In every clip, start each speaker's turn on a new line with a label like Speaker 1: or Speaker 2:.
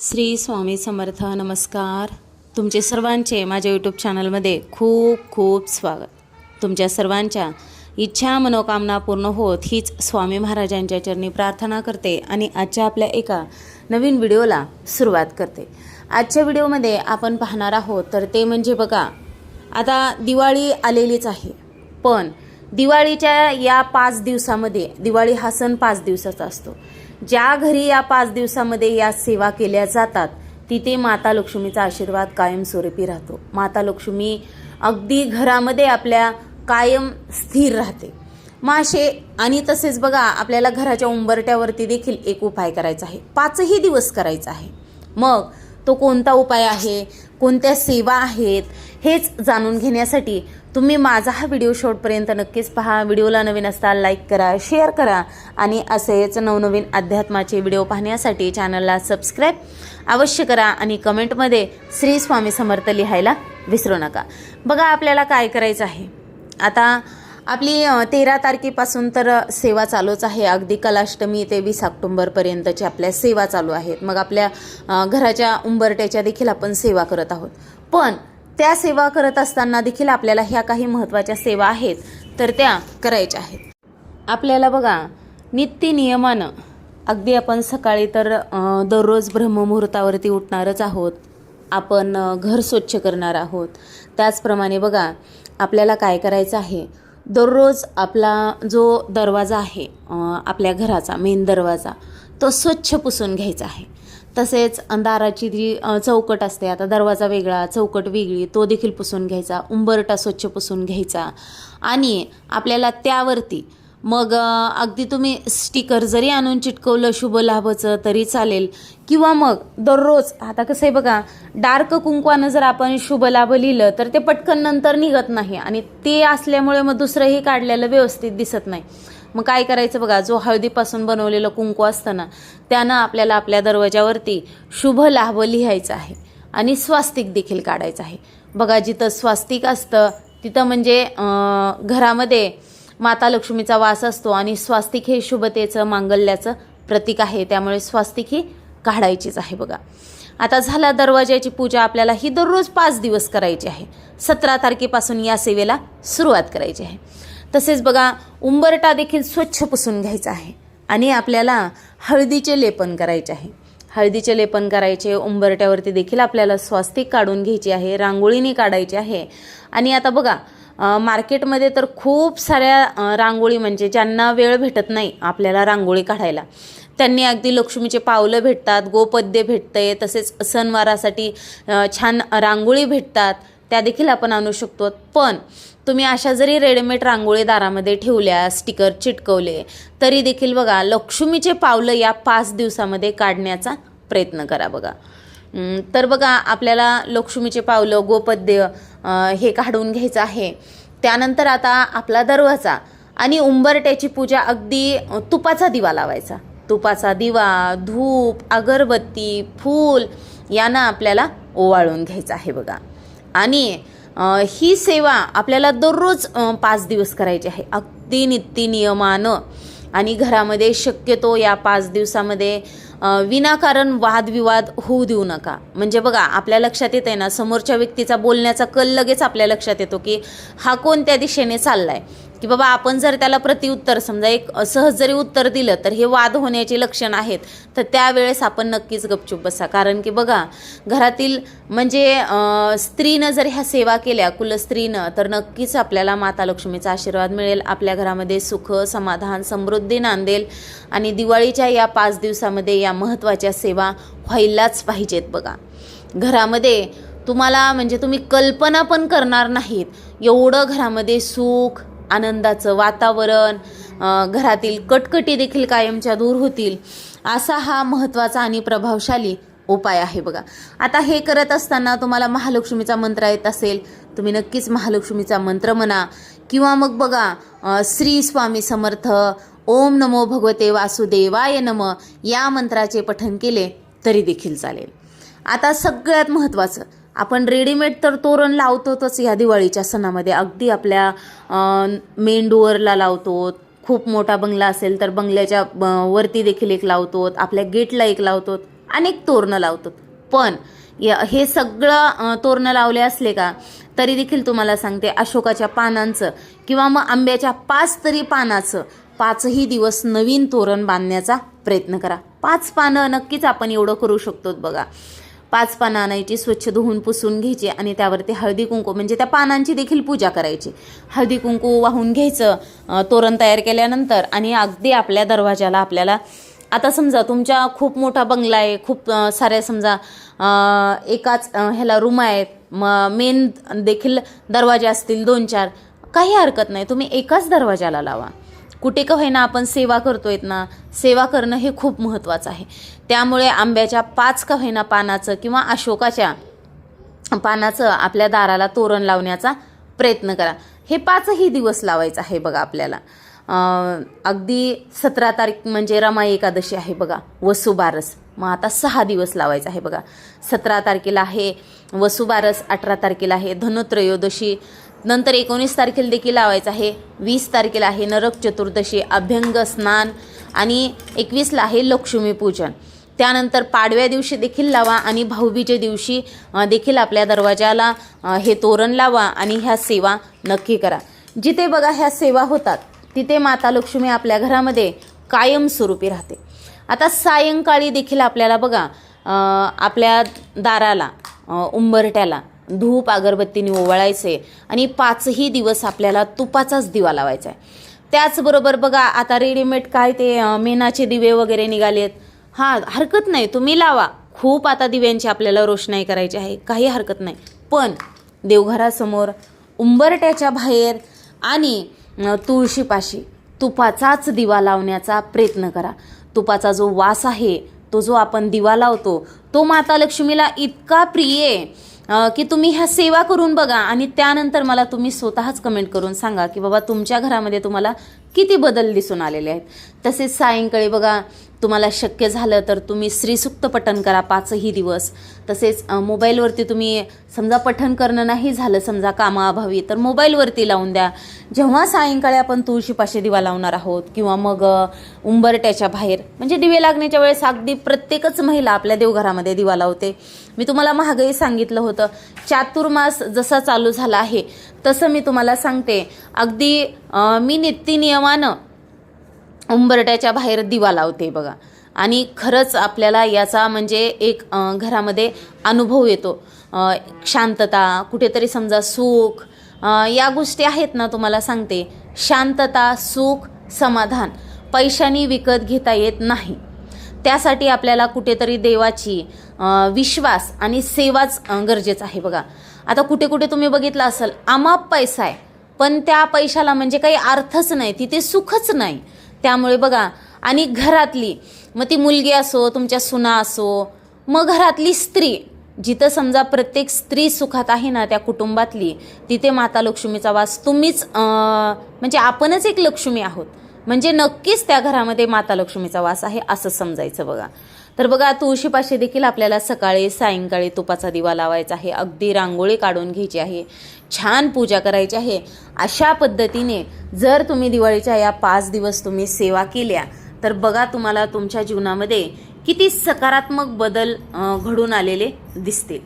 Speaker 1: श्री स्वामी समर्थ नमस्कार. तुमचे सर्वांचे माझ्या यूट्यूब चॅनलमध्ये खूप खूप स्वागत. तुमच्या सर्वांच्या इच्छा मनोकामना पूर्ण होत हीच स्वामी महाराजांच्या चरणी प्रार्थना करते आणि आजच्या आपल्या एका नवीन व्हिडिओला सुरुवात करते. आजच्या व्हिडिओमध्ये आपण पाहणार आहोत तर ते म्हणजे बघा आता दिवाळी आलेलीच आहे. पण दिवाळीच्या या पाच दिवसामध्ये दिवाळी हा सण पाच दिवसाचा असतो. ज्या घरी या पाच दिवसामध्ये या सेवा केल्या जातात तिथे माता लक्ष्मीचा आशीर्वाद कायमस्वरूपी राहतो. माता लक्ष्मी अगदी घरामध्ये आपल्या कायम स्थिर राहते. मासे आणि तसेच बघा आपल्याला घराच्या उंबरट्यावरती देखील एक उपाय करायचा आहे. पाचही दिवस करायचा आहे. मग तो कोणता उपाय आहे? कोणत्या सेवा आहेत? हेच जाणून घेण्यासाठी तुम्ही माझा हा व्हिडिओ शेवटपर्यंत नक्कीच पहा. व्हिडिओला नवीन असता लाईक करा शेअर करा आणि असेच नवनवीन अध्यात्माचे व्हिडिओ पाहण्यासाठी चॅनलला सबस्क्राईब अवश्य करा आणि कमेंटमध्ये श्री स्वामी समर्थ लिहायला विसरू नका. बघा आपल्याला काय करायचं आहे? आता आपली तेरा तारखेपासून तर सेवा चालूच आहे. अगदी कलाष्टमी ते वीस ऑक्टोंबरपर्यंतच्या आपल्या सेवा चालू आहेत. मग आपल्या घराच्या उंबरट्याच्या देखील आपण सेवा करत आहोत. पण त्या सेवा करत असताना देखील आपल्याला ह्या काही महत्त्वाच्या सेवा आहेत तर त्या करायच्या आहेत. आपल्याला बघा नित्य नियमानं अगदी आपण सकाळी तर दररोज ब्रह्ममुहूर्तावरती उठणारच आहोत. आपण घर स्वच्छ करणार आहोत. त्याचप्रमाणे बघा आपल्याला काय करायचं आहे? दररोज आपला जो दरवाजा आहे आपल्या घराचा मेन दरवाजा तो स्वच्छ पुसून घ्यायचा आहे. तसेच दाराची जी चौकट असते आता दरवाजा वेगळा चौकट वेगळी तो देखील पुसून घ्यायचा उंबरटा स्वच्छ पुसून घ्यायचा. आणि आपल्याला त्यावरती मग अगदी तुम्ही स्टिकर जरी आणून चिटकवलं शुभ लाभाचं तरी चालेल. किंवा मग दररोज आता कसं आहे बघा डार्क कुंकवानं जर आपण शुभ लाभ लिहिलं तर ते पटकन नंतर निघत नाही. आणि ते असल्यामुळे मग दुसरंही काढलेलं व्यवस्थित दिसत नाही. मग काय करायचं बघा जो हळदीपासून बनवलेलं कुंकू असतं ना त्यानं आपल्याला आपल्या दरवाजावरती शुभ लाभ लिहायचं आहे आणि स्वास्तिक देखील काढायचं आहे. बघा जिथं स्वास्तिक असतं तिथं म्हणजे घरामध्ये माता लक्ष्मीचा वास असतो आणि स्वास्तिक हे शुभतेचं मांगल्याचं प्रतीक आहे. त्यामुळे स्वास्तिक ही काढायचीच आहे बघा. आता झाला दरवाज्याची पूजा आपल्याला ही दररोज पाच दिवस करायची आहे. सतरा तारखेपासून या सेवेला सुरुवात करायची आहे. तसेच बघा उंबरटा देखील स्वच्छ पुसून घ्यायचा आहे. आणि आपल्याला हळदीचे लेपन करायचे आहे. हळदीचे लेपन करायचे उंबरट्यावरती देखील आपल्याला स्वास्तिक काढून घ्यायची आहे रांगोळीने काढायची आहे. आणि आता बघा मार्केटमध्ये तर खूप साऱ्या रांगोळी म्हणजे ज्यांना वेळ भेटत नाही आपल्याला रांगोळी काढायला त्यांनी अगदी लक्ष्मीचे पावलं भेटतात गोपद्य भेटतंय तसेच सणवारासाठी छान रांगोळी भेटतात. त्या देखील आपण आणू शकतो. पण तुम्ही अशा जरी रेडीमेड रांगोळी दारामध्ये ठेवल्या स्टिकर चिटकवले तरी देखील बघा लक्ष्मीचे पावलं या पाच दिवसामध्ये काढण्याचा प्रयत्न करा बघा. तर बघा आपल्याला लक्ष्मीचे पावलं गोपद्य हे काढून घ्यायचं आहे. त्यानंतर आता आपला दरवाजा आणि उंबरट्याची पूजा अगदी तुपाचा दिवा लावायचा. तुपाचा दिवा धूप अगरबत्ती फूल यांना आपल्याला ओवाळून घ्यायचं आहे बघा. आणि ही सेवा आपल्याला दररोज पाच दिवस करायची आहे. अगदी नित्य नियमानं आणि घरामध्ये शक्यतो या पाच दिवसामध्ये विनाकारण वादविवाद होऊ देऊ नका. म्हणजे बघा आपल्या लक्षात येत आहे ना समोरच्या व्यक्तीचा बोलण्याचा कल लगेच आपल्या लक्षात येतो की हा कोणत्या दिशेने चाललाय? की बाबा आपण जर त्याला प्रतिउत्तर समजा एक सहज जरी उत्तर दिलं तर हे वाद होण्याचे लक्षण आहेत. तर त्यावेळेस आपण नक्कीच गपचूप बसा. कारण की बघा घरातील म्हणजे स्त्रीनं जर ह्या सेवा केल्या कुलस्त्रीनं तर नक्कीच आपल्याला माता लक्ष्मीचा आशीर्वाद मिळेल. आपल्या घरामध्ये सुख समाधान समृद्धी नांदेल. आणि दिवाळीच्या या पाच दिवसामध्ये या महत्त्वाच्या सेवा व्हायलाच पाहिजेत बघा. घरामध्ये तुम्हाला म्हणजे तुम्ही कल्पना पण करणार नाहीत. एवढं घरामध्ये सुख आनंदाचं वातावरण घरातील कटकटी देखील कायमच्या दूर होतील असा हा महत्त्वाचा आणि प्रभावशाली उपाय आहे बघा. आता हे करत असताना तुम्हाला महालक्ष्मीचा मंत्र येत असेल तुम्ही नक्कीच महालक्ष्मीचा मंत्र म्हणा किंवा मग बघा श्री स्वामी समर्थ ओम नमो भगवते वासुदेवाय नम या मंत्राचे पठन केले तरी देखील चालेल. आता सगळ्यात महत्त्वाचं आपण रेडीमेड तर तोरण लावतोच या दिवाळीच्या सणामध्ये. अगदी आपल्या अं, लावतो खूप मोठा बंगला असेल तर बंगल्याच्या वरती देखील एक लावतो आपल्या गेटला एक लावतो अनेक तोरणं लावतो पण या- हे सगळं तोरणं लावले असले का तरी देखील तुम्हाला सांगते अशोकाच्या पानांचं किंवा मग आंब्याच्या पाच तरी पानाचं पाचही दिवस नवीन तोरण बांधण्याचा प्रयत्न करा. पाच पानं नक्कीच आपण एवढं करू शकतो बघा. पाच पानं आणायची स्वच्छ धुवून पुसून घ्यायची आणि त्यावरती हळदी कुंकू म्हणजे त्या पानांची देखील पूजा करायची. हळदी कुंकू वाहून घ्यायचं तोरण तयार केल्यानंतर आणि अगदी आपल्या दरवाजाला आपल्याला आता समजा तुमच्या खूप मोठा बंगला आहे खूप साऱ्या समजा एकाच ह्याला रूम आहेत म मेन देखील दरवाजे असतील दोन चार काही हरकत नाही तुम्ही एकाच दरवाजाला लावा. कुठे का होईना आपण सेवा करतो आहेत ना सेवा करणं हे खूप महत्त्वाचं आहे. त्यामुळे आंब्याच्या पाच का होईना पानाचं किंवा अशोकाच्या पानाचं आपल्या दाराला तोरण लावण्याचा प्रयत्न करा. हे पाचही दिवस लावायचं आहे बघा आपल्याला. अगदी सतरा तारीख म्हणजे रमा एकादशी आहे बघा वसुबारस. मग आता सहा दिवस लावायचं आहे बघा. सतरा तारखेला आहे वसुबारस अठरा तारखेला आहे धनुत्रयोदशी नंतर एकोणीस तारखेला देखील लावायचं आहे. वीस तारखेला आहे नरक चतुर्दशी अभ्यंग स्नान आणि एकवीसला आहे लक्ष्मीपूजन त्यानंतर पाडव्या दिवशी देखील लावा आणि भाऊबीजे दिवशी देखील आपल्या दरवाजाला हे तोरण लावा आणि ह्या सेवा नक्की करा. जिथे बघा ह्या सेवा होतात तिथे माता लक्ष्मी आपल्या घरामध्ये कायमस्वरूपी राहते. आता सायंकाळी देखील आपल्याला बघा आपल्या दाराला उंबरट्याला धूप अगरबत्तीने ओवाळायचे आणि पाचही दिवस आपल्याला तुपाचाच दिवा लावायचा आहे. त्याचबरोबर बघा आता रेडीमेड काय ते मेनाचे मेणाचे दिवे वगैरे निघालेत हां हरकत नाही तुम्ही लावा. खूप आता दिव्यांची आपल्याला रोषणाई करायची आहे काही हरकत नाही. पण देवघरासमोर उंबरट्याच्या बाहेर आणि तुळशीपाशी तुपाचाच दिवा लावण्याचा प्रयत्न करा. तुपाचा जो वास आहे तो जो आपण दिवा लावतो तो माता लक्ष्मीला इतका प्रिय आहे. की तुम्ही ह्या सेवा करून बघा आणि त्यानंतर मला तुम्ही स्वतःच कमेंट करून सांगा की बाबा तुमच्या घरामध्ये तुम्हाला किती बदल दिसून आलेले आहेत. तसेच सायंकाळी बघा तुम्हाला शक्य झालं तर तुम्ही श्रीसुक्त पठण करा पाचही दिवस. तसेच मोबाईलवरती तुम्ही समजा पठन करणं नाही झालं समजा कामाअभावी तर मोबाईलवरती लावून द्या. जेव्हा सायंकाळी आपण तुळशीपाशी दिवा लावणार आहोत किंवा मग उंबरट्याच्या बाहेर म्हणजे दिवे लागण्याच्या वेळेस अगदी प्रत्येकच महिला आपल्या देवघरामध्ये दिवा लावते. मी तुम्हाला महागही सांगितलं होतं चातुर्मास जसा चालू झाला आहे तसं मी तुम्हाला सांगते. अगदी मी नित्यनियमानं उंबरट्याच्या बाहेर दिवा लावते बघा. आणि खरंच आपल्याला याचा म्हणजे एक घरामध्ये अनुभव येतो. शांतता कुठेतरी समजा सुख या गोष्टी आहेत ना तुम्हाला सांगते. शांतता सुख समाधान पैशानी विकत घेता येत नाही. त्यासाठी आपल्याला कुठेतरी देवाची विश्वास आणि सेवाच गरजेचं आहे बघा. आता कुठे कुठे तुम्ही बघितलं असेल आमाप पैसा आहे. पण त्या पैशाला म्हणजे काही अर्थच नाही तिथे सुखच नाही. त्यामुळे बघा आणि घरातली मग ती मुलगी असो तुमच्या सुना असो मग घरातली स्त्री जिथं समजा प्रत्येक स्त्री सुखात आहे ना त्या कुटुंबातली तिथे माता लक्ष्मीचा वास तुम्हीच म्हणजे आपणच एक लक्ष्मी आहोत. म्हणजे नक्कीच त्या घरामध्ये माता लक्ष्मीचा वास आहे असं समजायचं बघा. तर बघा तुळशीपाशी देखील आपल्याला सकाळी सायंकाळी तुपाचा दिवा लावायचा आहे. अगदी रांगोळी काढून घ्यायची आहे. छान पूजा करायची आहे. अशा पद्धतीने जर तुम्ही दिवाळीच्या या पाच दिवस तुम्ही सेवा केल्या तर बघा तुम्हाला तुमच्या जीवनामध्ये किती सकारात्मक बदल घडून आलेले दिसतील.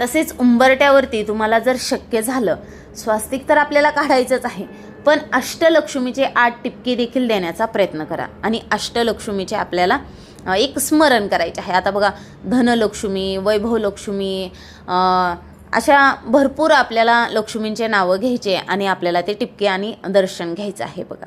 Speaker 1: तसेच उंबरट्यावरती तुम्हाला जर शक्य झालं स्वास्तिक तर आपल्याला काढायचंच आहे पण अष्टलक्ष्मीचे आठ टिपके देखील देण्याचा प्रयत्न करा. आणि अष्टलक्ष्मीचे आपल्याला एक स्मरण करायचे आहे. आता बघा धनलक्ष्मी वैभवलक्ष्मी अशा भरपूर आपल्याला लक्ष्मींचे नावं घ्यायचे आणि आपल्याला ते टिपके आणि दर्शन घ्यायचं आहे बघा.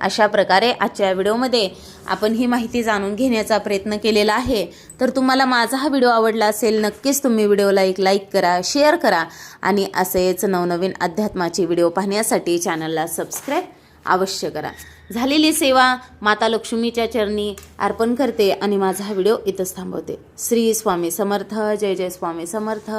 Speaker 1: अशा प्रकारे आजच्या व्हिडिओमध्ये आपण ही माहिती जाणून घेण्याचा प्रयत्न केलेला आहे. तर तुम्हाला माझा हा व्हिडिओ आवडला असेल नक्कीच तुम्ही व्हिडिओला एक लाईक करा शेअर करा आणि असेच नवनवीन अध्यात्माचे व्हिडिओ पाहण्यासाठी चॅनलला सबस्क्राईब अवश्य करा. झालेली सेवा माता लक्ष्मीच्या चरणी अर्पण करते आणि माझा हा व्हिडिओ इथंच थांबवते. श्री स्वामी समर्थ जय जय स्वामी समर्थ.